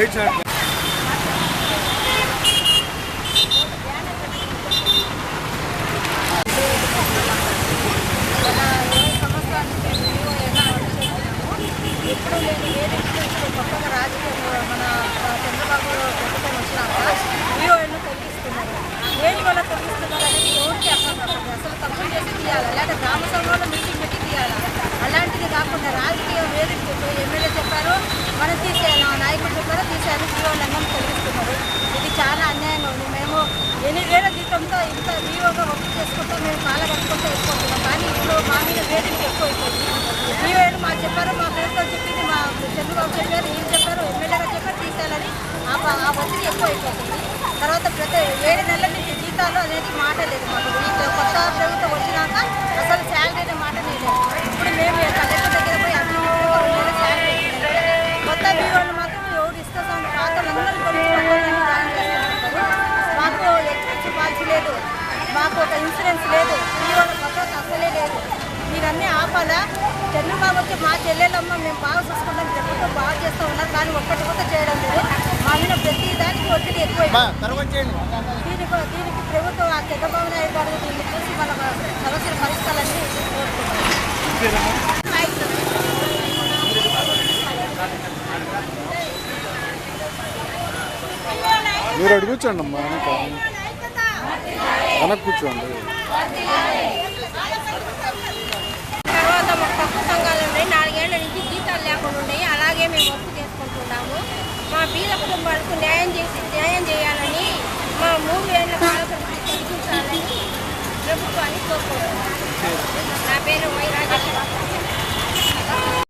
Right side ఎప్పుడు కొత్తగా రాజకీయ మన చంద్రబాబు ప్రభుత్వం వచ్చినాక వీఓఎన్ను తొలగిస్తున్నారు దేని వల్ల తొలగిస్తున్నారు అనేది ఎవరికి అర్థం కాదు అసలు తప్పులు చేసి తీయాలి లేకపోతే గ్రామ సభలో మీటింగ్ పెట్టి తీయాలి అలాంటిది కాకుండా రాజకీయ వేదిక ఎమ్మెల్యే చెప్పారు మనం తీసేయాలి ఆ నాయకులు చెప్పారో తీసేయాలి వీఓలందరూ తొలగిస్తున్నారు ఇది చాలా అన్యాయంగా ఉంది మేము ఎన్ని అంతా ఇంత జీవోగా వర్క్ చేసుకుంటూ మేము చాలా కట్టుకుంటూ వెళ్ళిపోతున్నాం. కానీ ఇప్పుడు మా మీద వేదిక ఎక్కువైపోయింది. వీఓలు మాకు చెప్పారు మా ఫ్రెండ్తో చెప్పింది మా చంద్రబాబు చెప్పారు ఏం చెప్పారు ఎమ్మెల్యేగా చెప్పారు తీసేయాలని. ఆ ప- ఆ ఒత్తిడి ఎక్కువైపోతుంది. తర్వాత ప్రతి ఏడు నెలల నుంచి మాకు ఒక ఇన్సూరెన్స్ లేదు. భద్రత అసలే లేదు. మీరన్నీ ఆపాలా? చంద్రబాబు వచ్చి మా చెల్లెలమ్మ మేము బాగా చూసుకుంటాం. ప్రభుత్వం బాగా చేస్తూ ఉన్నారు కానీ ఒక్కటి కూడా చేయడం లేదు. మా మీద ప్రతి దానికి ఒత్తిడి ఎక్కువ దీనికి దీనికి ప్రభుత్వం ఆ చంద్రబాబు నాయుడు గారు దీన్ని చూసి మన సమస్యల పరిష్కారాన్ని మీరు అడుగు కూర్చోండి అమ్మా వెనక్కి కూర్చోండి. తర్వాత మా పక్క సంఘాలు ఉన్నాయి. నాలుగేళ్ళ నుంచి జీతాలు లేకుండా ఉన్నాయి. అలాగే మేము వర్క్ చేసుకుంటున్నాము. మా బీద కుటుంబాలకు న్యాయం చేసి న్యాయం చేయాలని మా మూడు ఏళ్ళ కాలం ప్రభుత్వాన్ని కోరుకుంటున్నాము.